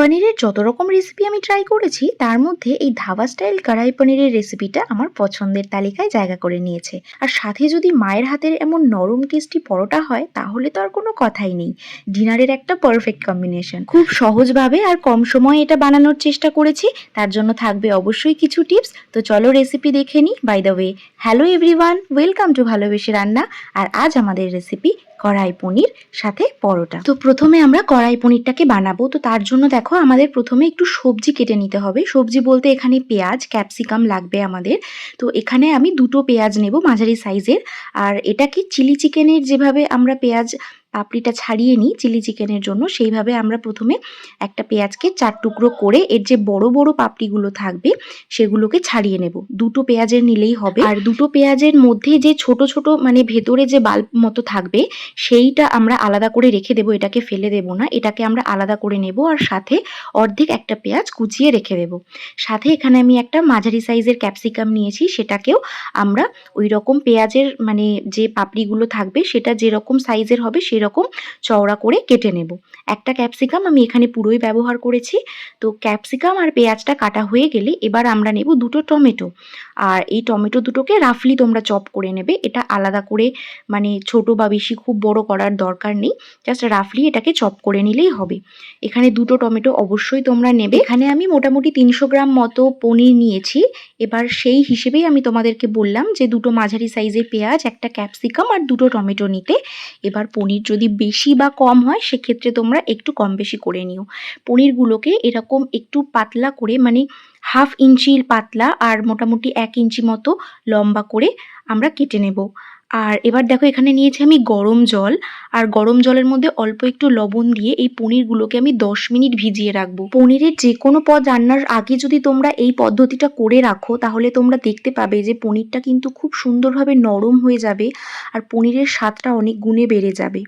পনিরের যত রকম রেসিপি আমি ট্রাই করেছি, তার মধ্যে এই ধাবা স্টাইল কড়াই পনিরের রেসিপিটা আমার পছন্দের তালিকায় জায়গা করে নিয়েছে। আর সাথে যদি মায়ের হাতের এমন নরম টেস্টি পরোটা হয়, তাহলে তো আর কোনো কথাই নেই। ডিনারের একটা পারফেক্ট কম্বিনেশন খুব সহজভাবে আর কম সময়ে এটা বানানোর চেষ্টা করেছি, তার জন্য থাকবে অবশ্যই কিছু টিপস তো চলো রেসিপি দেখে নিই। By the way hello everyone welcome to ভালোবেসে রান্না। আর আজ আমাদের রেসিপি কড়াই পনির, সাথে পরোটা। তো প্রথমে আমরা কড়াই পনিরটাকে বানাবো। তো তার জন্য দেখো, আমাদের প্রথমে একটু সবজি কেটে নিতে হবে। সবজি বলতে এখানে পেঁয়াজ, ক্যাপসিকাম লাগবে আমাদের। তো এখানে আমি দুটো পেঁয়াজ নেব মাঝারি সাইজের। আর এটাকে চিলি চিকেনের যেভাবে আমরা পেঁয়াজ পাপড়িটা ছাড়িয়ে নিই চিলি চিকেনের জন্য। সেইভাবে আমরা প্রথমে একটা পেঁয়াজকে চার টুকরো করে এর যে বড় বড় পাপড়িগুলো থাকবে সেগুলোকে ছাড়িয়ে নেব। দুটো পেঁয়াজের নিলেই হবে। আর দুটো পেঁয়াজের মধ্যে যে ছোট ছোট মানে ভেতরে যে বাল্ব মতো থাকবে সেইটা আমরা আলাদা করে রেখে দেবো। এটাকে ফেলে দেব না। এটাকে আমরা আলাদা করে নেব আর সাথে অর্ধেক একটা পেঁয়াজ কুচিয়ে রেখে দেব। সাথে এখানে আমি একটা মাঝারি সাইজের ক্যাপসিকাম নিয়েছি। সেটাকেও আমরা ওই রকম পেঁয়াজের মানে যে পাপড়িগুলো থাকবে সেটা যেরকম সাইজের হবে সেই রকম চওড়া করে কেটে নেব। একটা ক্যাপসিকাম আমি এখানে পুরোই ব্যবহার করেছি। তো ক্যাপসিকাম আর পেঁয়াজটা কাটা হয়ে গেলে এবার আমরা নেব দুটো টমেটো। আর এই টমেটো দুটোকে রাফলি তোমরা চপ করে নেবে। এটা আলাদা করে মানে ছোট বা বেশি খুব বড় করার দরকার নেই। জাস্ট রাফলি এটাকে চপ করে নিলেই হবে। এখানে দুটো টমেটো অবশ্যই তোমরা নেবে। এখানে আমি মোটামুটি তিনশো গ্রাম মতো পনির নিয়েছি। এবার সেই হিসেবেই আমি তোমাদেরকে বললাম যে দুটো মাঝারি সাইজের পেঁয়াজ, একটা ক্যাপসিকাম আর দুটো টমেটো নিতে। এবার পনির যদি বেশি বা কম হয়, সেক্ষেত্রে তোমরা একটু কম বেশি করে নিও। পনিরগুলোকে এরকম একটু পাতলা করে মানে হাফ ইঞ্চি পাতলা আর মোটামুটি এক ইঞ্চি মতো লম্বা করে আমরা কেটে নেব। আর এবার দেখো এখানে নিয়েছি আমি গরম জল, আর গরম জলের মধ্যে অল্প একটু লবণ দিয়ে এই পনিরগুলোকে আমি দশ মিনিট ভিজিয়ে রাখব। পনিরের যে কোনো পদ রান্নার আগে যদি তোমরা এই পদ্ধতিটা করে রাখো, তাহলে তোমরা দেখতে পাবে যে পনিরটা কিন্তু খুব সুন্দরভাবে নরম হয়ে যাবে, আর পনিরের স্বাদটা অনেক গুণে বেড়ে যাবে।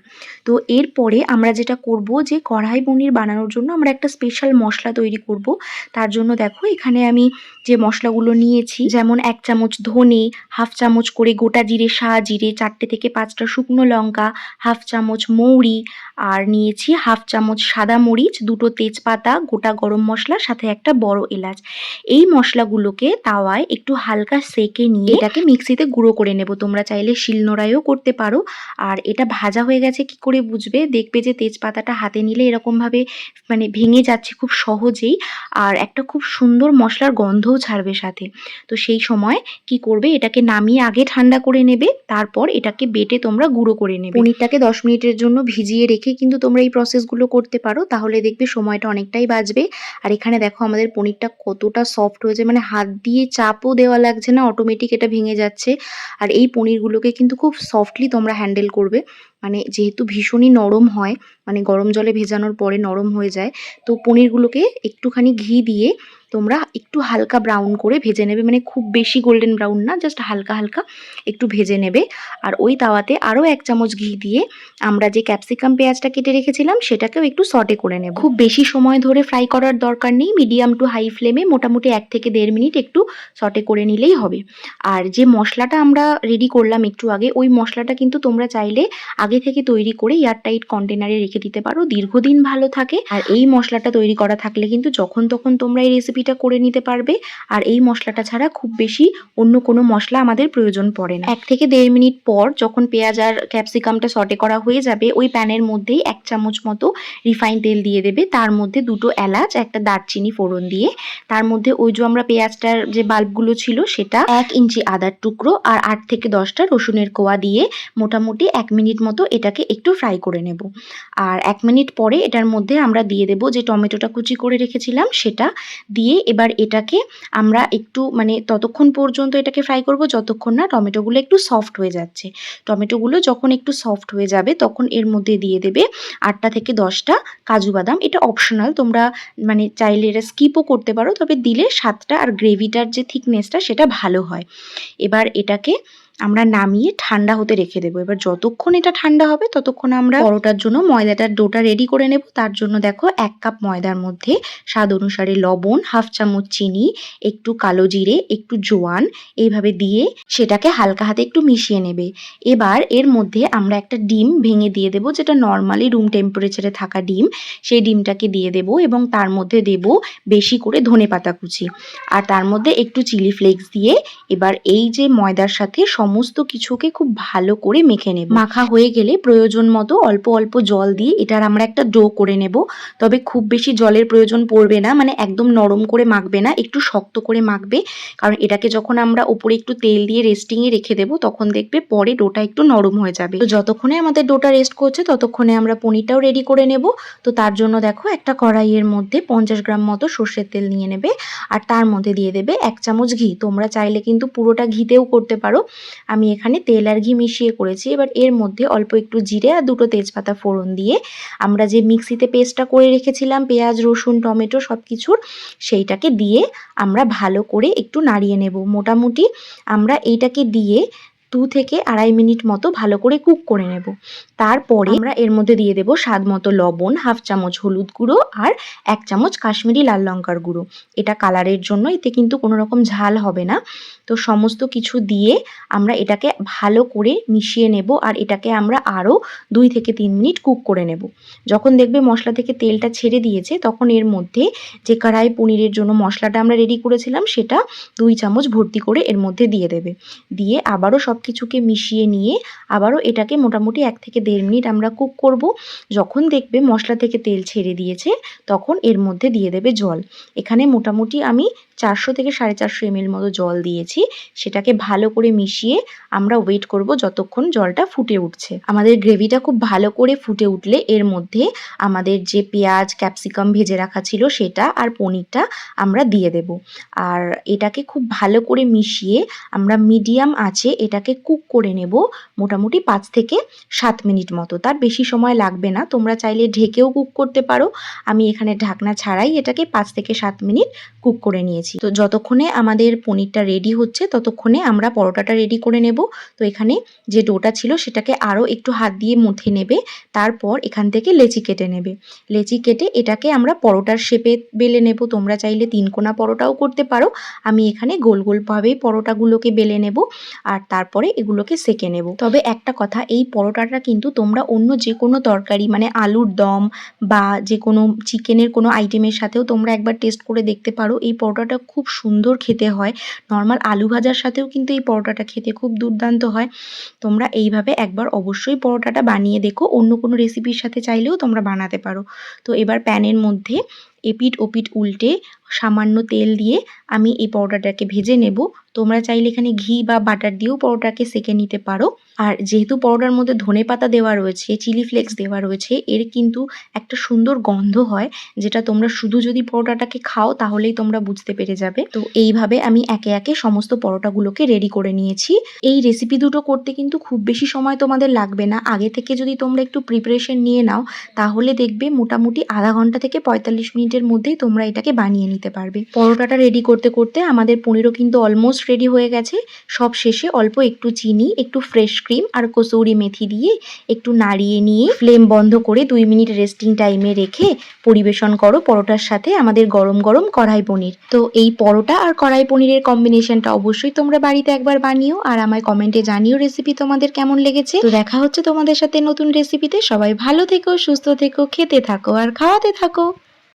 তো এরপরে আমরা যেটা করব যে কড়াই পনির বানানোর জন্য আমরা একটা স্পেশাল মশলা তৈরি করব। তার জন্য দেখো এখানে আমি যে মশলাগুলো নিয়েছি, যেমন এক চামচ ধনে, হাফ চামচ করে গোটা জিরে শাহ জিরে, চারটে থেকে পাঁচটা শুকনো লঙ্কা, হাফ চামচ মৌরি, আর নিয়েছি হাফ চামচ সাদা মরিচ, দুটো তেজপাতা, গোটা গরম মশলা, সাথে একটা বড় এলাচ। এই মশলাগুলোকে তাওয়ায় একটু হালকা সেকে নিয়ে এটাকে মিক্সিতে গুঁড়ো করে নেব। তোমরা চাইলে শিলনোড়াইও করতে পারো। আর এটা ভাজা হয়ে গেছে, কি করে বুঝবে? দেখবে যে তেজপাতাটা হাতে নিলে এরকমভাবে মানে ভেঙে যাচ্ছে খুব সহজেই। আর একটা খুব সুন্দর মশলার গন্ধও ছাড়বে সাথে। তো সেই সময় কি করবে? এটাকে নামিয়ে আগে ঠান্ডা করে নেবে, তারপর এটাকে বেটে তোমরা গুঁড়ো করে নেবে। পনিরটাকে দশ মিনিটের জন্য ভিজিয়ে রেখে কিন্তু তোমরা এই প্রসেসগুলো করতে পারো, তাহলে দেখবে সময়টা অনেকটাই বাঁচবে। আর এখানে দেখো আমাদের পনিরটা কতটা সফট হয়েছে মানে হাত দিয়ে চাপও দেওয়া লাগছে না অটোমেটিক এটা ভেঙে যাচ্ছে। আর এই পনিরগুলোকে কিন্তু খুব সফটলি তোমরা হ্যান্ডেল করবে। মানে যেহেতু ভীষণই নরম হয় মানে গরম জলে ভেজানোর পরে নরম হয়ে যায়, তো পনিরগুলোকে একটুখানি ঘি দিয়ে তোমরা একটু হালকা ব্রাউন করে ভেজে নেবে মানে খুব বেশি গোল্ডেন ব্রাউন না জাস্ট হালকা হালকা একটু ভেজে নেবে। আর ওই তাওয়াতে আরও এক চামচ ঘি দিয়ে আমরা যে ক্যাপসিকাম পেঁয়াজটা কেটে রেখেছিলাম, সেটাকেও একটু সটে করে নেব। খুব বেশি সময় ধরে ফ্রাই করার দরকার নেই মিডিয়াম টু হাই ফ্লেমে মোটামুটি এক থেকে দেড় মিনিট একটু সটে করে নিলেই হবে। আর যে মশলাটা আমরা রেডি করলাম একটু আগে, ওই মশলাটা কিন্তু তোমরা চাইলে আগে থেকে তৈরি করে এয়ারটাইট কন্টেনারে রেখে দিতে পারো, দীর্ঘদিন ভালো থাকে। আর এই মশলাটা তৈরি করা থাকলে কিন্তু যখন তখন তোমরা এই রেসিপিটা করে নিতে পারবে। আর এই মশলাটা ছাড়া খুব বেশি অন্য কোনো মশলা আমাদের প্রয়োজন পড়ে না। এক থেকে দেড় মিনিট পর যখন পেঁয়াজ আর ক্যাপসিকামটা সটে করা হয়ে যাবে, ওই প্যানের মধ্যেই এক চামচ মতো রিফাইন তেল দিয়ে দেবে। তার মধ্যে দুটো এলাচ, একটা দারচিনি ফোড়ন দিয়ে। তার মধ্যে ওই যে আমরা পেঁয়াজটার যে বাল্বগুলো ছিল, সেটা এক ইঞ্চি আদার টুকরো আর আট থেকে দশটা রসুনের কোয়া দিয়ে মোটামুটি এক মিনিট মতো এটাকে একটু ফ্রাই করে নেব। আর এক মিনিট পরে এটার মধ্যে আমরা দিয়ে দেব যে টমেটোটা কুচি করে রেখেছিলাম, সেটা দিয়ে এবার এটাকে আমরা একটু মানে ততক্ষণ পর্যন্ত এটাকে ফ্রাই করব, যতক্ষণ না টমেটোগুলো একটু সফট হয়ে যাচ্ছে। টমেটোগুলো যখন একটু সফট হয়ে যাবে, তখন এর মধ্যে দিয়ে দেবে আটটা থেকে দশটা কাজু বাদাম। এটা অপশনাল তোমরা মানে চাইলে এটা স্কিপও করতে পারো, তবে দিলে স্বাদটা আর গ্রেভিটার যে থিকনেসটা সেটা ভালো হয়। এবার এটাকে আমরা নামিয়ে ঠান্ডা হতে রেখে দেবো। এবার যতক্ষণ এটা ঠান্ডা হবে, ততক্ষণ আমরা পরোটার জন্য ময়দাটার ডোটা রেডি করে নেব। তার জন্য দেখো এক কাপ ময়দার মধ্যে স্বাদ অনুসারে লবণ, হাফ চামচ চিনি, একটু কালো জিরে, একটু জোয়ান, এইভাবে দিয়ে সেটাকে হালকা হাতে একটু মিশিয়ে নেবে। এবার এর মধ্যে আমরা একটা ডিম ভেঙে দিয়ে দেবো, যেটা নর্মালি রুম টেম্পারেচারে থাকা ডিম। সেই ডিমটাকে দিয়ে দেব এবং তার মধ্যে দেব বেশি করে ধনে পাতা কুচি। আর তার মধ্যে একটু চিলি ফ্লেক্স দিয়ে এবার এই যে ময়দার সাথে সমস্ত কিছুকে খুব ভালো করে মেখে নেব। মাখা হয়ে গেলে প্রয়োজন মতো অল্প অল্প জল দিয়ে এটার আমরা একটা ডো করে নেব। তবে খুব বেশি জলের প্রয়োজন পড়বে না মানে একদম নরম করে মাখবে না, একটু শক্ত করে মাখবে। কারণ এটাকে যখন আমরা উপরে একটু তেল দিয়ে রেস্টিংয়ে রেখে দেবো, তখন দেখবে পরে ডোটা একটু নরম হয়ে যাবে। তো যতক্ষণে আমাদের ডোটা রেস্ট করছে, ততক্ষণে আমরা পনিরটাও রেডি করে নেব। তো তার জন্য দেখো একটা কড়াইয়ের মধ্যে পঞ্চাশ গ্রাম মতো সর্ষের তেল নিয়ে নেবে। আর তার মধ্যে দিয়ে দেবে এক চামচ ঘি। তোমরা চাইলে কিন্তু পুরোটা ঘিতেও করতে পারো। আমি এখানে তেল আর ঘি মিশিয়ে করেছি। এবার এর মধ্যে অল্প একটু জিরে আর দুটো তেজপাতা ফোড়ন দিয়ে আমরা যে মিক্সিতে পেস্টটা করে রেখেছিলাম, পেঁয়াজ, রসুন, টমেটো সব কিছুর সেইটাকে দিয়ে আমরা ভালো করে একটু নাড়িয়ে নেব। মোটামুটি আমরা এইটাকে দিয়ে দু থেকে আড়াই মিনিট মতো ভালো করে কুক করে নেব। তারপরে আমরা এর মধ্যে দিয়ে দেব স্বাদ মতো লবণ হাফ চামচ হলুদ গুঁড়ো আর এক চামচ কাশ্মীরি লাল লঙ্কার গুঁড়ো। এটা কালারের জন্য এতে কিন্তু কোনো রকম ঝাল হবে না। তো সমস্ত কিছু দিয়ে আমরা এটাকে ভালো করে মিশিয়ে নেব আর এটাকে আমরা আরও দুই থেকে তিন মিনিট কুক করে নেব। যখন দেখবে মশলা থেকে তেলটা ছেড়ে দিয়েছে তখন এর মধ্যে যে কড়াই পনিরের জন্য মশলাটা আমরা রেডি করেছিলাম সেটা দুই চামচ ভর্তি করে এর মধ্যে দিয়ে দেবে। দিয়ে আবারও সব কিছুকে মিশিয়ে নিয়ে আবারও এটাকে মোটামুটি এক থেকে দেড় মিনিট আমরা কুক করব। যখন দেখবে মশলা থেকে তেল ছেড়ে দিয়েছে, তখন এর মধ্যে দিয়ে দেবে জল। এখানে মোটামুটি আমি চারশো থেকে সাড়ে চারশো এমএল মতো জল দিয়েছি। সেটাকে ভালো করে মিশিয়ে আমরা ওয়েট করব যতক্ষণ জলটা ফুটে উঠছে। আমাদের গ্রেভিটা খুব ভালো করে ফুটে উঠলে এর মধ্যে আমাদের যে পেঁয়াজ ক্যাপসিকাম ভেজে রাখা ছিল সেটা আর পনিরটা আমরা দিয়ে দেব। আর এটাকে খুব ভালো করে মিশিয়ে আমরা মিডিয়াম আছে এটাকে কুক করে নেব মোটামুটি পাঁচ থেকে সাত মিনিট মতো। তার বেশি সময় লাগবে না, তোমরা চাইলে ঢেকেও কুক করতে পারো। আমি এখানে ঢাকনা ছাড়াই এটাকে পাঁচ থেকে সাত মিনিট কুক করে নিয়েছি। তো যতক্ষণে আমাদের পনিরটা রেডি হচ্ছে, ততক্ষণে আমরা পরোটাটা রেডি করে নেব। তো এখানে যে ডোটা ছিল, সেটাকে আরও একটু হাত দিয়ে মুথে নেবে। তারপর এখান থেকে লেচি কেটে নেবে। লেচি কেটে এটাকে আমরা পরোটার শেপে বেলে নেব। তোমরা চাইলে তিনকোনা পরোটাও করতে পারো। আমি এখানে গোল গোলভাবেই পরোটাগুলোকে বেলে নেব আর তারপরে এগুলোকে সেকে নেব। তবে একটা কথা, এই পরোটাটা কিন্তু তোমরা অন্য যে কোনো তরকারি মানে আলুর দম বা যে কোনো চিকেনের কোনো আইটেমের সাথেও তোমরা একবার টেস্ট করে দেখতে পারো। এই পরোটাটা খুব সুন্দর খেতে হয়। নর্মাল আলু ভাজার সাথেও কিন্তু এই পরোটাটা খেতে খুব দুর্দান্ত হয়। তোমরা এইভাবে একবার অবশ্যই পরোটাটা বানিয়ে দেখো। অন্য কোনো রেসিপির সাথে চাইলেও তোমরা বানাতে পারো। তো এবার প্যানের মধ্যে এপিট ওপিট উল্টে সামান্য তেল দিয়ে আমি এই পরোটাটাকে ভেজে নেব। তোমরা চাইলে এখানে ঘি বা বাটার দিয়েও পরোটাকে সেকে নিতে পারো। আর যেহেতু পরোটার মধ্যে ধনে পাতা দেওয়া রয়েছে, চিলি ফ্লেক্স দেওয়া রয়েছে, এর কিন্তু একটা সুন্দর গন্ধ হয়, যেটা তোমরা শুধু যদি পরোটাটাকে খাও তাহলেই তোমরা বুঝতে পেরে যাবে। তো এইভাবে আমি একে একে সমস্ত পরোটাগুলোকে রেডি করে নিয়েছি। এই রেসিপি দুটো করতে কিন্তু খুব বেশি সময় তোমাদের লাগবে না। আগে থেকে যদি তোমরা একটু প্রিপারেশন নিয়ে নাও, তাহলে দেখবে মোটামুটি আধা ঘণ্টা থেকে পঁয়তাল্লিশ মিনিটের মধ্যেই তোমরা এটাকে বানিয়ে নিতে পারবে। পরোটাটা রেডি করতে করতে আমাদের পনিরও কিন্তু অলমোস্ট রেডি হয়ে গেছে। সব শেষে অল্প একটু চিনি, একটু ফ্রেশ ক্রিম আর কসৌরি মেথি দিয়ে একটু নাড়িয়ে নিয়ে ফ্লেম বন্ধ করে দুই মিনিট রেস্টিং টাইমে রেখে পরিবেশন করো পরোটার সাথে আমাদের গরম গরম কড়াই পনির। তো এই পরোটা আর কড়াই পনিরের কম্বিনেশনটা অবশ্যই তোমরা বাড়িতে একবার বানিও আর আমায় কমেন্টে জানিও রেসিপি তোমাদের কেমন লেগেছে। তো দেখা হচ্ছে তোমাদের সাথে নতুন রেসিপিতে সবাই ভালো থেকো, সুস্থ থেকো, খেতে থাকো আর খাওয়াতে থাকো।